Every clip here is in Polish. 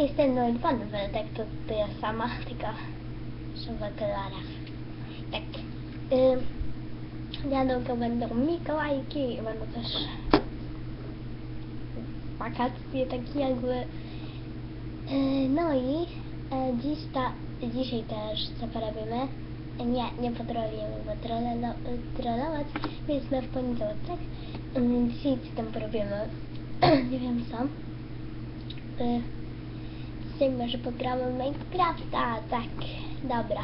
Jestem Noel Pan tak to, to ja sama, tylko w okularach. Tak. Yy, niedługo będą Mikołajki będą też wakacje takie jakby. Yy, no i e, dziś ta, dzisiaj też co porobimy? Nie, nie potrolujemy, bo trolle, y, trollować mieliśmy w poniedziałek, tak? Yy, dzisiaj co tam porobimy? nie wiem co. dzisiaj może pogramy Minecrafta, tak, dobra.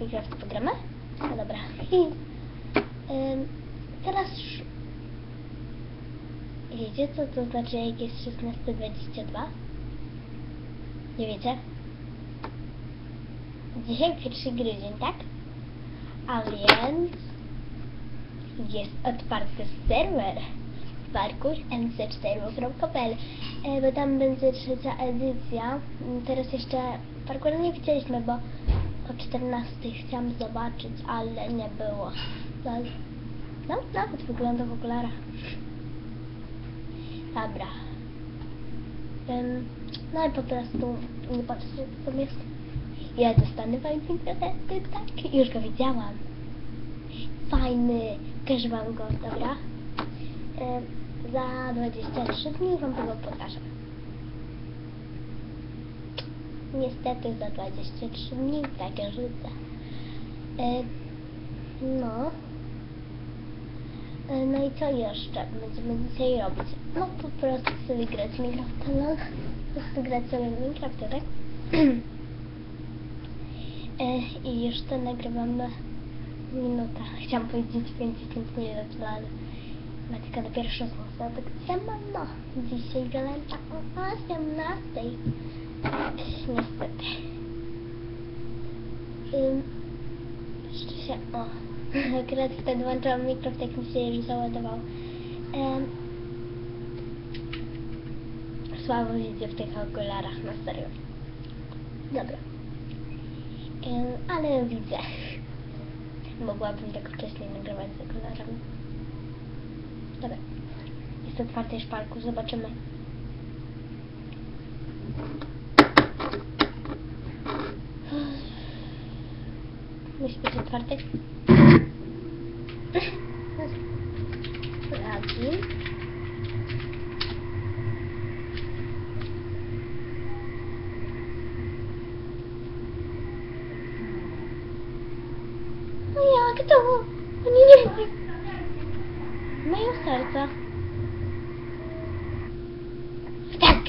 Minecraft pogramy? No dobra. Ym, teraz wiecie co to znaczy jak jest 16.22? Nie wiecie? Dzisiaj pierwszy grudzień, tak? A więc jest otwarty serwer parkourmc4.pl e, bo tam będzie trzecia edycja. Mm, Teraz jeszcze parkour nie widzieliśmy, bo o 14 chciałam zobaczyć, ale nie było. No, no nawet wygląda w okularach. Dobra. No i po prostu nie patrzcie, co tam jest. Ja dostanę fajny prezenty, tak? Już go widziałam. Fajny. Pokażę wam go, dobra? Za 23 dni wam tego pokażę. Niestety za 23 dni takie życie. E, no. E, no i co jeszcze będziemy dzisiaj robić? No po prostu sobie grać Minecrafta, no. Po prostu grać sobie Minecrafta, tak? e, I jeszcze nagrywamy minutę. Chciałam powiedzieć 5 minut, ale ma tylko na pierwsze słowo. Tak siemano. Dzisiaj wiolenta o 18. Niestety. Ym, jeszcze się... O. Akurat wtedy włączyłam mikrofon, jak mi się już załadował. Ym, słabo widzę w tych okularach, na serio. Dobra. Ym, ale widzę. Mogłabym tak wcześniej nagrywać z okularami. Dobra. Jest otwarty szparku, zobaczymy. Musi być otwarty. Radzi. No jak to? Oni nie mają. Mają serca. Tak.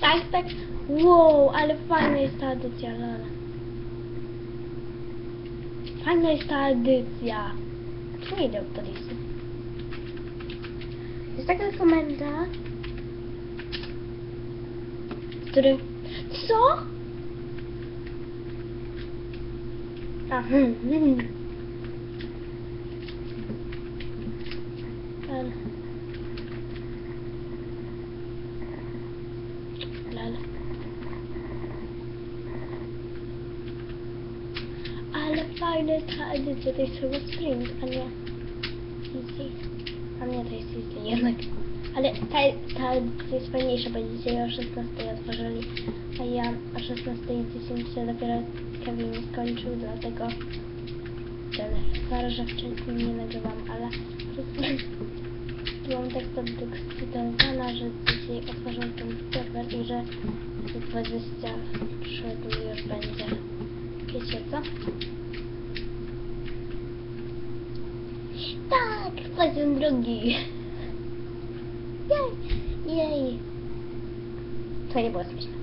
Tak, tak. Wow, ale fajna jest ta edycja, Lola. Fajna jest ta edycja. Nie idę po listy. Jest taka komenda, który... Co? A, hmm, hmm. Ale... Lala. Ale fajna ta edycja, to jest chyba Spring, a nie Easy. A nie, to jest Easy jednak. Ale ta, ta edycja jest fajniejsza, bo dzisiaj o 16 otworzyli, a ja o 16.10 dopiero Kevin skończył, dlatego ten far, że wcześniej nie nagrywam, ale byłam tak podekscytowana, że dzisiaj ten serwer i że za 23 dni już będzie. Wiecie co? Tak, poziom drugi. Jej, jej. To nie było śmieszne.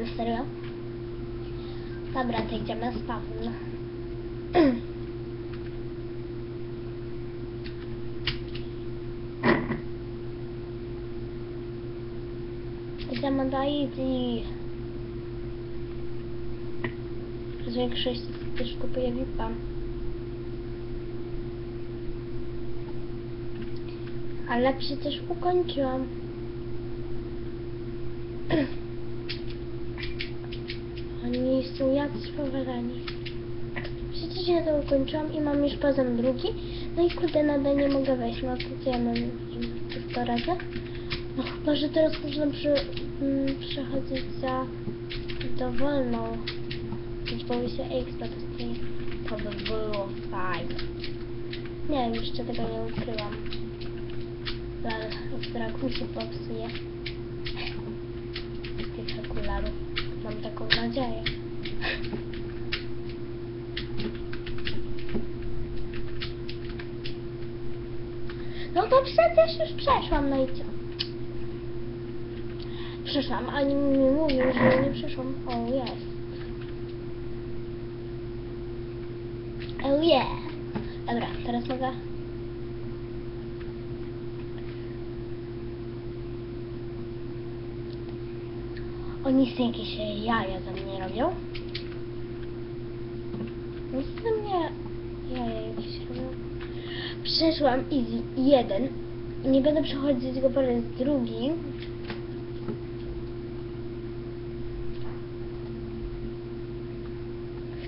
Na serio? Dobra, to idziemy na spawn. Idziemy do Easy. Większość też kupuje VIP-a. Ale przecież ukończyłam. Oni są jacyś poważani. Przecież praktycznie to ukończyłam i mam już poziom drugi. No i kurde, nadal nie mogę wejść. No to co ja mam to 100 razy? No chyba, że teraz można przy, mm, przechodzić za dowolną liczbą się eksploatacyjną. To by było fajne. Nie wiem, jeszcze tego nie ukryłam. Lal, wzrok mi się popsuje. Z tych okularów. Mam taką nadzieję. No to przecież już przeszłam, no i co? Przeszłam, a nie mi mówił, że nie przeszłam. O, jest. Oh yeah. Dobra, teraz mogę... Oni sobie jakieś jaja za mnie robią. Nic ze mnie jaja jakieś robią. Przeszłam easy jeden i nie będę przechodzić go po raz drugi.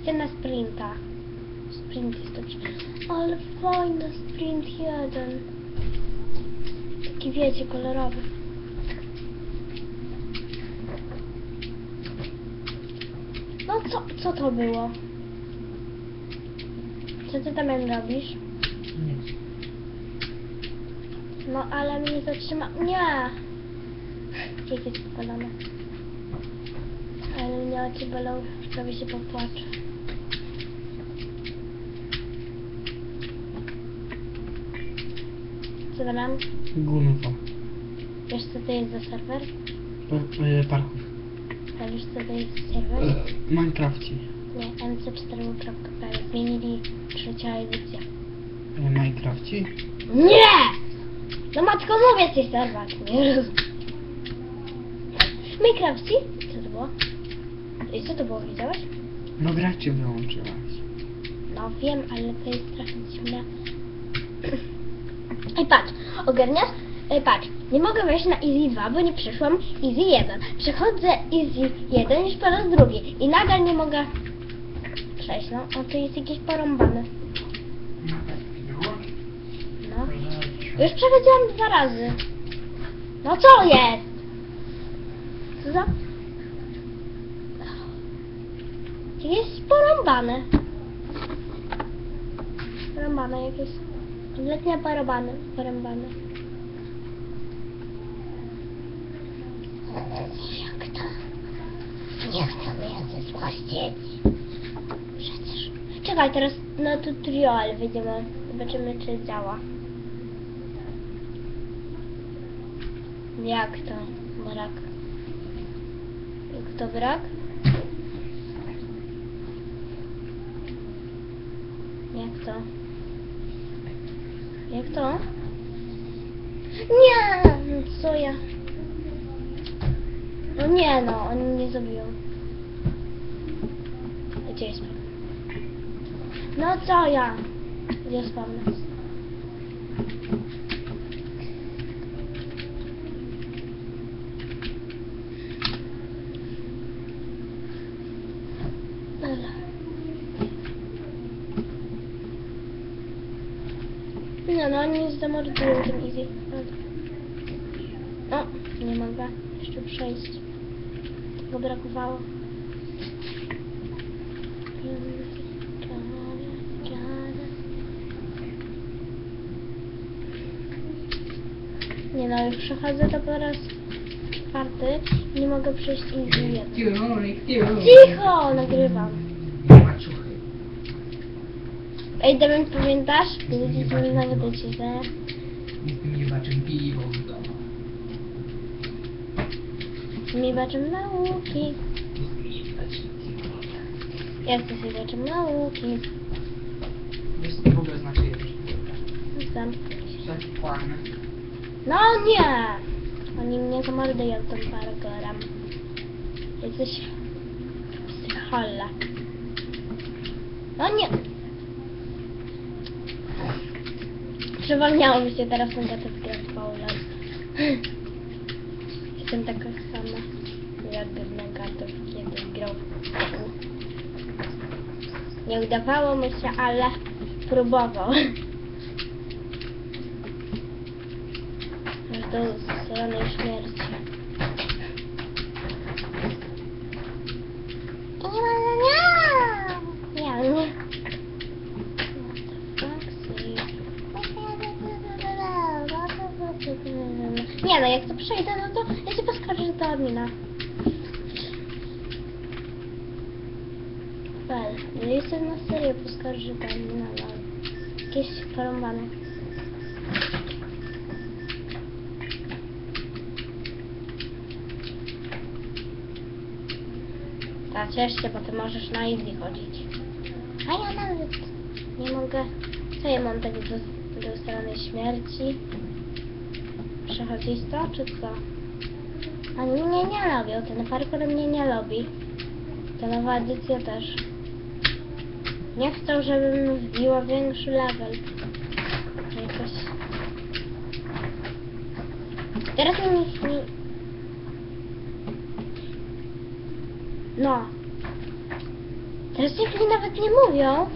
Chcę na sprinta. Sprint. Ale fajny sprint jeden. Taki wiecie, kolorowy. No co, co to było? Co ty tam robisz? Nic. No ale mnie zatrzyma... Nie! Jak jest. Ale mnie oczy bolą, prawie się popłaczę. Mam? Gunwo. Wiesz co to jest za serwer? Pa- y, parków. A wiesz co to jest za serwer? W Minecrafcie. Nie, mc4.pl. Zmienili trzecia edycja. W Minecrafcie? Nie! No matko, mówię coś serwer. Nie rozumiem. Minecrafcie? Co to było? I co to było, widziałeś? No gracie wyłączyłaś. No wiem, ale to jest trochę dziwne. I patrz, ogarniasz? E, patrz, nie mogę wejść na Easy 2, bo nie przyszłam Easy 1. Przechodzę Easy 1 już po raz drugi i nadal nie mogę przejść. No, o, tu jest jakieś porąbane. No. Już przechodziłam dwa razy. No co jest? Co za... Jest porąbane. Porąbane jakieś. Letnia porąbane. Porąbane. Jak to? Nie chcę mnie zgłaścić. Przecież. Czekaj, teraz na tutorial wyjdziemy. Zobaczymy, czy działa. Jak to? Brak. Jak to brak? Jak to? Jak to? Nie! No Co ja? No nie no, oni nie zabiją. Gdzie jest pan? No co ja? Gdzie jest pan? Dobra. Nie oni zamordują tym easy. O, nie mogę jeszcze przejść. Tego brakowało. Nie no, już przechodzę to po raz czwarty nie mogę przejść easy. Cicho, nagrywam. Ej, Damian, pamiętasz? Widzisz mi nawet do ciebie. Jestem jebaczem piwo w domu. Mi baczem nauki. Piwo. Jesteś mi baczem nauki. Wiesz co w ogóle znaczy się. Tak płanę. No nie! Oni mnie zamordują tą paragorem. Jesteś psychola. No nie! Przypomniało mi się teraz ten gatek gra w Paula. Jestem taka sama jak Negatów, kiedy grał w. Nie udawało mu się, ale próbował. Aż do zielonej śmierci. Nie ma, nie! Ja nie. Nie no, jak to przejdę, no to ja się poskarżę do admina. Wel, no jestem na serio poskarżę do admina, no. Jakieś porąbane. Ta, ciesz się, bo ty możesz na easy chodzić. A ja nawet nie mogę. Co ja mam tak do, do strony śmierci? Przechodzić to, czy co? Oni mnie nie lubią, ten parkour mnie nie lubi. Ta nowa edycja też. Nie chcą, żebym wbiła większy level. Jakoś... Teraz mi nikt nie... No. Teraz mi nawet nie mówią,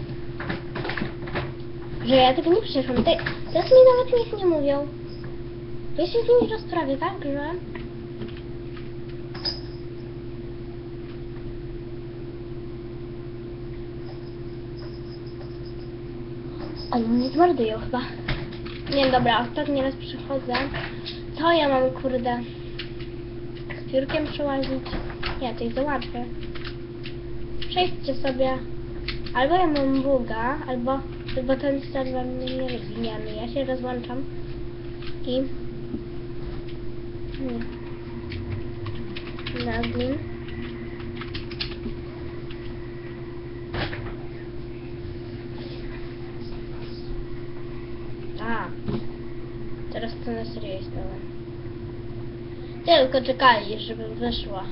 że ja tego nie przeszłam. Te, teraz mi nawet nic nie mówią. Ja się z nimi rozprawię, tak, że... Oni mnie zmordują chyba. Nie, dobra, ostatni raz przychodzę. Co ja mam, kurde? Z piórkiem przełazić? Nie, to jest za łatwe. Przejdźcie sobie. Albo ja mam buga, albo, albo ten serwer mnie nie lubi. Nie, no ja się rozłączam. I... Hmm. Login. A. Teraz to na serio jest pełen. Tylko czekali, żeby wyszła.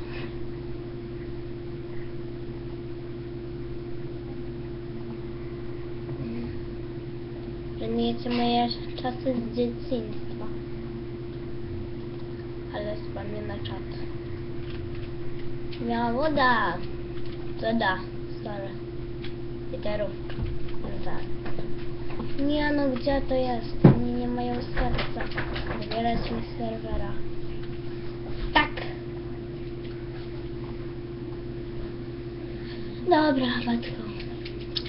Pamiętacie moje czasy z spamię na czat. Miała woda. Co da? Sorry. Literówka. No tak. Nie no, gdzie to jest? Oni nie mają serca. Wybierać mi serwera. Tak. Dobra, matko.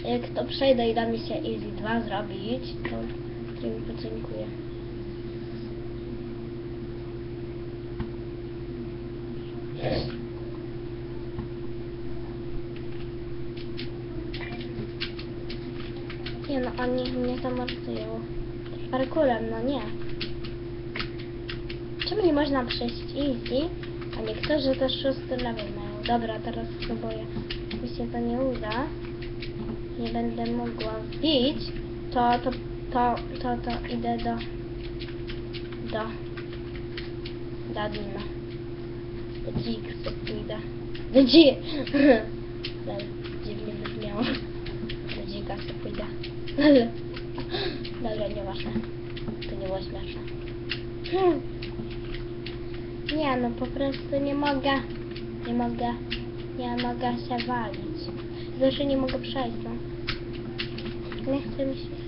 Jak to przejdę i da mi się Easy 2 zrobić, to mi podziękuję. Nie no, oni mnie zamordują. Parkurem, no nie. Czemu nie można przejść easy, a niektórzy też szósty level mają? Dobra, teraz spróbuję. Jeśli się to nie uda, nie będę mogła wbić, to, to, to, to, to idę do, do, do admina. Do Jigsa pójdę. Do G... Ale dziwnie brzmiało. Do Jigsa pójdę. Ale... Dobra, nieważne. To nie było śmieszne. Hmm. Nie no, po prostu nie mogę. Nie mogę. Nie mogę się walić. Znaczy nie mogę przejść, no. Nie chcę mi się.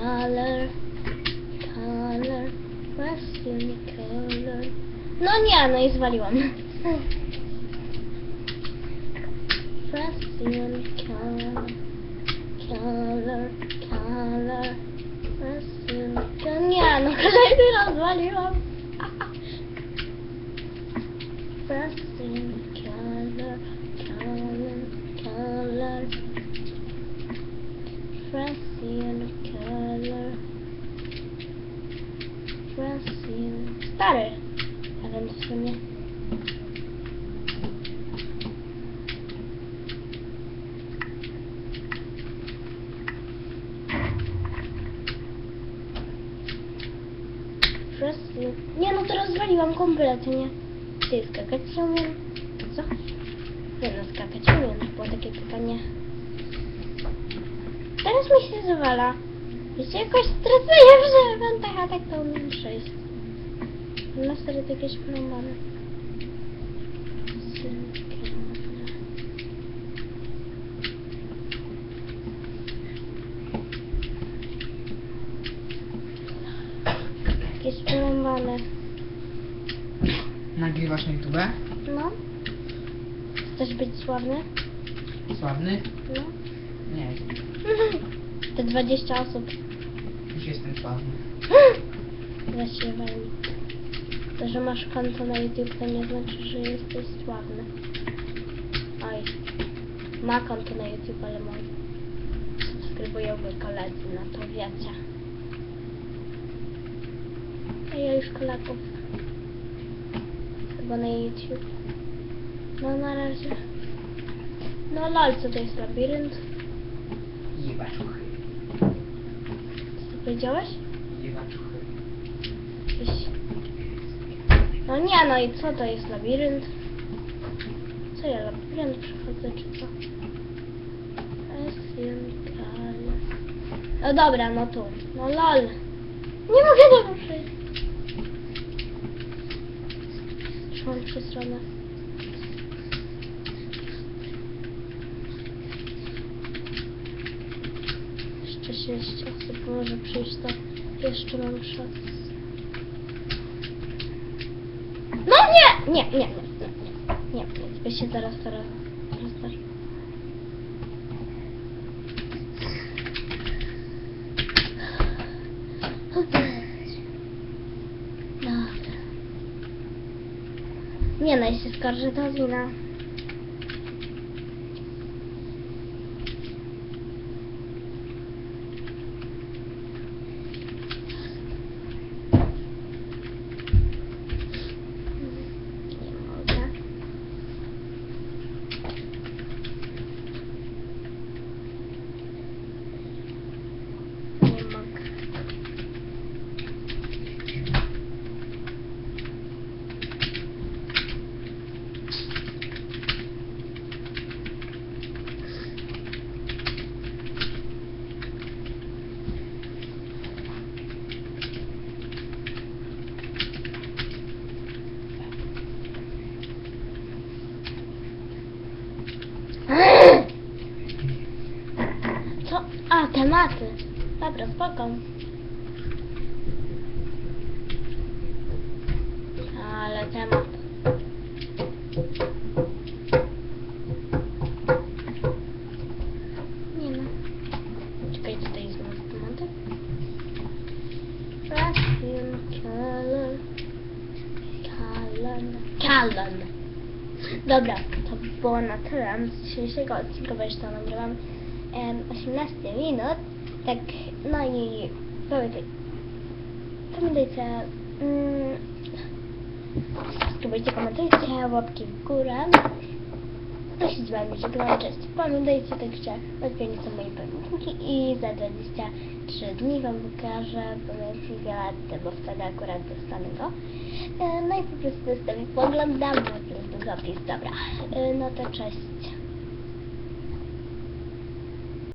Color, color, pressing color. No nie, no i zwaliłam. Pressing color, color, color, color. Nie, no kolejny raz zwaliłam. Pressing A więc w sumie. Pressing. Nie no, to rozwaliłam kompletnie. Ty skakać umiem. Co? Nie no, skakać umiem. Było takie pytanie. Teraz mi się zawala. Się jakoś stresuję eventach, a tak to umiem przejść. Na serio to jakieś porąbane. Jakieś porąbane. Nagrywasz na YouTube? No. Chcesz być sławny? Sławny? No. Nie, Te 20 osób. już jestem sławny. Zaśpiewaj mi. To, że masz konto na YouTube, to nie znaczy, że jesteś sławny. Oj. Ma konto na YouTube, ale moi subskrybują go koledzy na to wiecie. A ja już kolegów. Chyba na YouTube. No na razie. No lol, co to jest labirynt? Jebaczuchy. Co powiedziałeś? No nie, no i co to jest labirynt? Co ja labirynt przechodzę, czy co? No dobra, no tu. No lol. Nie mogę tego przejść. Trzymam trzy strony. Jeszcze sześć osób może przyjść, to jeszcze mam szansę. No nie! Nie, nie, nie, nie, nie, nie, się zaraz roz- rozdarzy. Dobra. Nie, no, ja się skarżę, to wina. Nie mogę. Nie mogę. Co? A, tematy. Dobra, spoko. Ale temat. Nie no. Czekaj, tutaj jest znowu tematy. Perfume color. Kalan. Kalan. Dobra, to było na tyle z dzisiejszego odcinka, bo już to nagrywam em, 18 minut. Tak, no i powiedzcie, pamiętajcie, mm, subskrybujcie, komentujcie, łapki w górę. No się wami żegnam, cześć. Pamiętajcie także, odwiedzić są moje pamiętniki i za 23 dni wam pokażę Galatty, bo wtedy akurat dostanę go. E, No i po prostu sobie poglądam, na ten długopis, dobra. E, No to cześć.